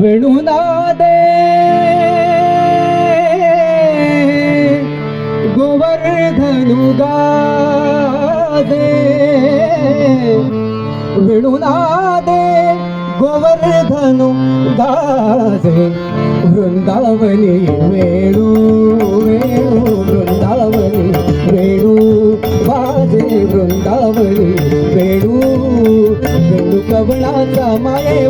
वेणुनादे। गोवर्धनु गादे वेणुनादे गोवर्धनु गाजे वृंदावनी वेणू वेणू वृंदावनी वेणू। वाजे वृंदावनी वेणू। वेणू कवळाचा माये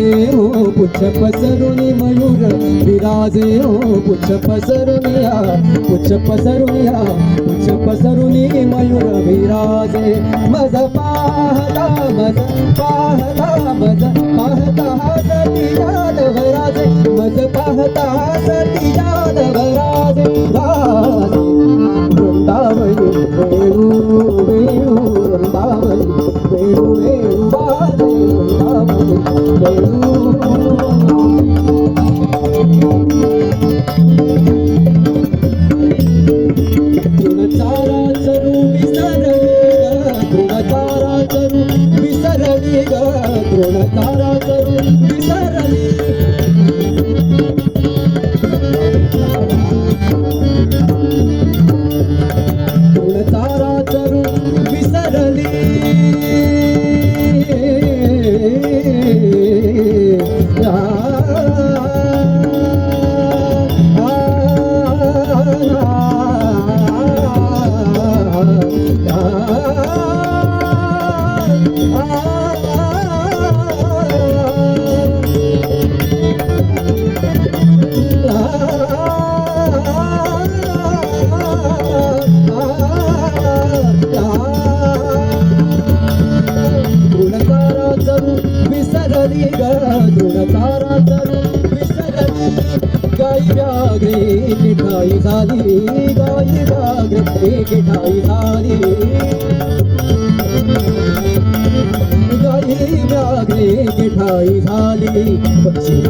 विराजे हो पुच्छ पसरुनी मयूर, विराजे हो पुच्छ पसरुनिया पुच्छ पसरुनिया पुच्छ पसरुनी मयूर, विराजे मज पाहता मज पाहता मज पाहता, सती यादव राजे मज पाहता, सती यादव राजे चरू विसरली गाई व्याघ्रे मिठाई झाली गाई व्याघ्रे मिठाई झाली गाई व्याघ्रे मिठाई झाली पक्षी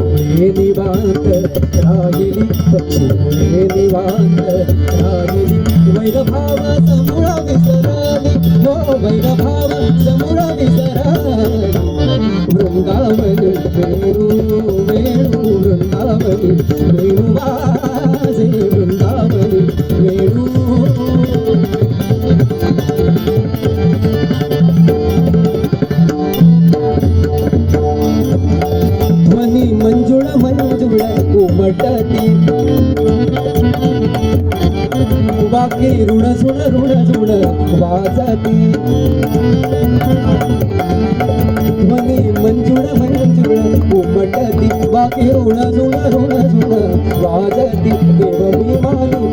राहिली पक्षी मुळे निवांत वैरभाव समूळ विसरली हो वैरभाव समूळ विसरली वाके ऋण झुण ऋण झुण वाजती। ध्वनी मंजुळ मंजुळ उमटती बाकी ऋण झुळ ऋण झुळ वाजती देवनी मालू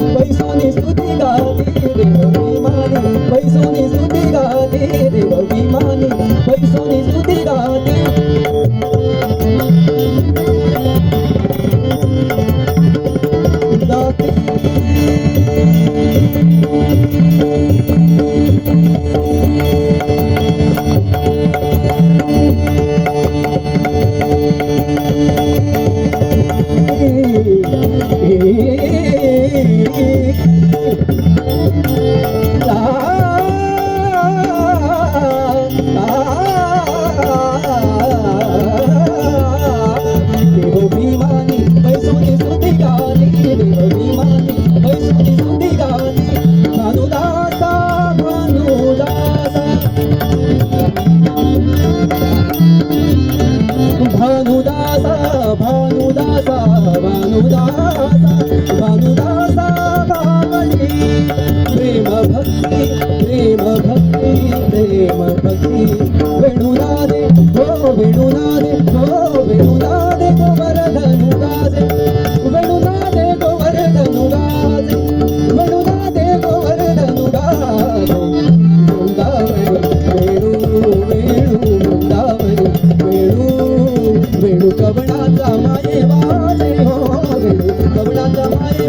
রে वेणुनादे हो वेणुनादे गोवर्धनुगादे वेणुनादे गोवर्धनुगादे वेणुनादे गोवर्धनुगादे वृंदावन, वेणु वेणु, वृंदावन, वेणु वेणु कवणाचा माये वाजे हो, वेणु कवणाचा माये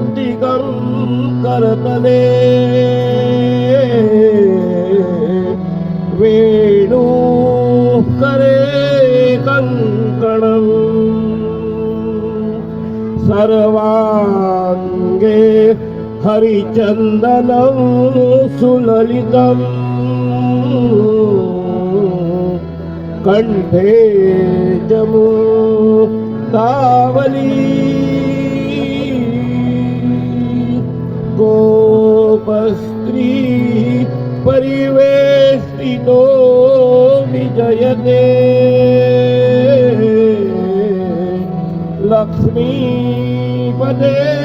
नवमौक्तिकं करतले वेणु करे कङ्कणम् सर्वाङ्गे हरिचन्दनं सुललितम् कण्ठे जमु तावली જયતે લક્ષ્મી પદે